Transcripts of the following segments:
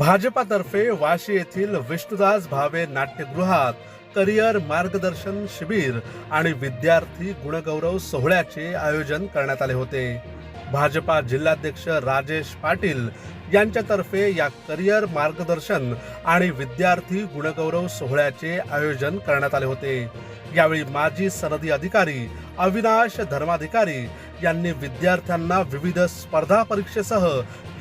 भाजपातर्फे वाशी येथील विष्णुदास भावे नाट्यगृहात करिअर मार्गदर्शन शिबिर आणि विद्यार्थी गुणगौरव सोहळ्याचे आयोजन करण्यात आले होते. भाजपा जिल्हाध्यक्ष राजेश पाटील यांच्यातर्फे या करिअर मार्गदर्शन आणि विद्यार्थी गुणगौरव सोहळ्याचे आयोजन करण्यात आले होते. यावेळी माजी सनदी अधिकारी अविनाश धर्माधिकारी यांनी विद्यार्थ्यांना विविध स्पर्धा परीक्षेसह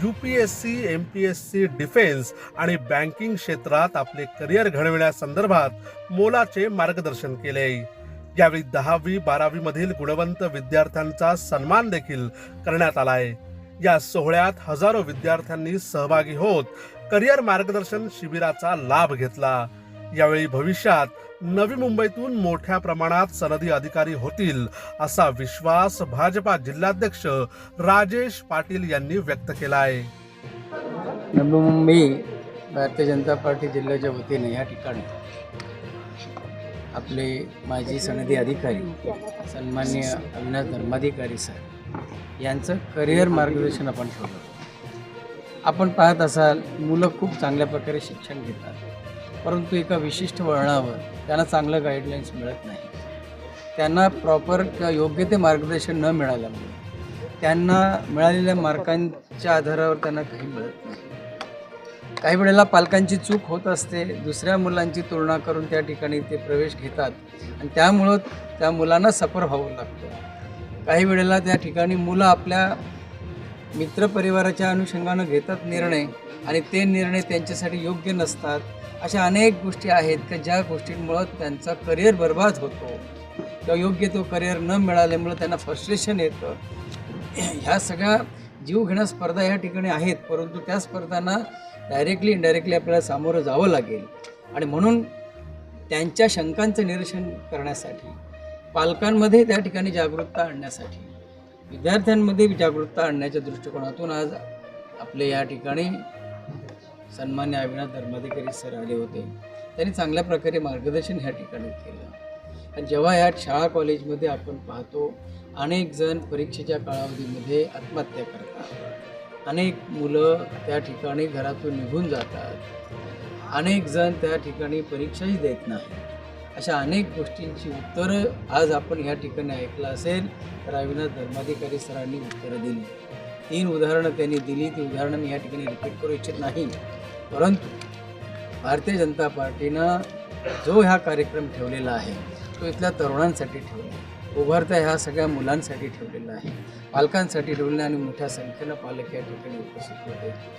U P S C M P S C defence आणि बँकिंग क्षेत्रात आपले करिअर घडविण्यासंदर्भात मोलाचे मार्गदर्शन केले. यावेळी दहावी बारावी मधील गुणवंत विद्यार्थ्यांचा सन्मान देखील करण्यात आलाय. या सोहळ्यात हजारो विद्यार्थ्यांनी सहभागी होत करिअर मार्गदर्शन शिबिराचा लाभ घेतला. यावेळी भविष्यात नवी मुंबईतून मोठ्या प्रमाणात सनदी अधिकारी होतील असा विश्वास भाजपा जिल्हाध्यक्ष राजेश पाटील यांनी व्यक्त केला आहे नवी मुंबई भारतीय जनता पार्टी जिल्ह्याच्या वतीने या ठिकाणी आपले माजी सनदी अधिकारी सन्मान्य अविनाश धर्माधिकारी सर यांचं करिअर मार्गदर्शन आपण ठेवलं आपण पाहत असाल मुलं खूप चांगल्या प्रकारे शिक्षण घेतात. परंतु एका विशिष्ट वळणावर त्यांना चांगलं गाईडलाईन्स मिळत नाही. त्यांना प्रॉपर किंवा योग्य ते मार्गदर्शन न मिळाल्यामुळे त्यांना मिळालेल्या मार्कांच्या आधारावर त्यांना काही मिळत नाही. काही वेळेला पालकांची चूक होत असते दुसऱ्या मुलांची तुलना करून त्या ठिकाणी ते प्रवेश घेतात आणि त्यामुळं त्या मुलांना सफर व्हावं लागतं. काही वेळेला त्या ठिकाणी मुलं आपल्या मित्रपरिवाराच्या अनुषंगानं घेतात निर्णय आणि ते निर्णय त्यांच्यासाठी योग्य नसतात अशा अनेक गोष्टी आहेत की ज्या गोष्टींमुळं त्यांचा करिअर बर्बाद होतो. किंवा योग्य तो करिअर न मिळाल्यामुळं त्यांना फ्रस्ट्रेशन येतं. ह्या सगळ्या जीवघेण्या स्पर्धा या ठिकाणी आहेत परंतु त्या स्पर्धांना डायरेक्टली इनडायरेक्टली आपल्याला सामोरं जावं लागेल. आणि म्हणून त्यांच्या शंकांचं निरसन करण्यासाठी पालकांमध्ये त्या ठिकाणी जागरूकता आणण्यासाठी विद्यार्थ्यांमध्ये जागरूकता आणण्याच्या दृष्टिकोनातून आज आपले या ठिकाणी सन्मान्य अविनाश धर्माधिकारी सर आले होते. त्यांनी चांगल्या प्रकारे मार्गदर्शन ह्या ठिकाणी केलं. आणि जेव्हा ह्या शाळा कॉलेजमध्ये आपण पाहतो अनेक जण परीक्षेच्या कालावधीमध्ये आत्महत्या करतात. अनेक मुलं त्या ठिकाणी घरातून निघून जातात. अनेक जण त्या ठिकाणी परीक्षाही देत नाही अशा अनेक गोष्टींची उत्तरं आज आपण ह्या ठिकाणी ऐकलं असेल तर अविनाश धर्माधिकारी सरांनी उत्तरं दिली. तीन उदाहरणं त्यांनी दिली. ती उदाहरणं मी या ठिकाणी रिपीट करू इच्छित नाही. परंतु भारतीय जनता पार्टीनं जो ह्या कार्यक्रम ठेवलेला आहे तो इथल्या तरुणांसाठी ठेवला आहे. उभारत्या ह्या सगळ्या मुलांसाठी ठेवलेला आहे. पालकांसाठी ठेवलेला आणि मोठ्या संख्येनं पालक या ठिकाणी उपस्थित होते.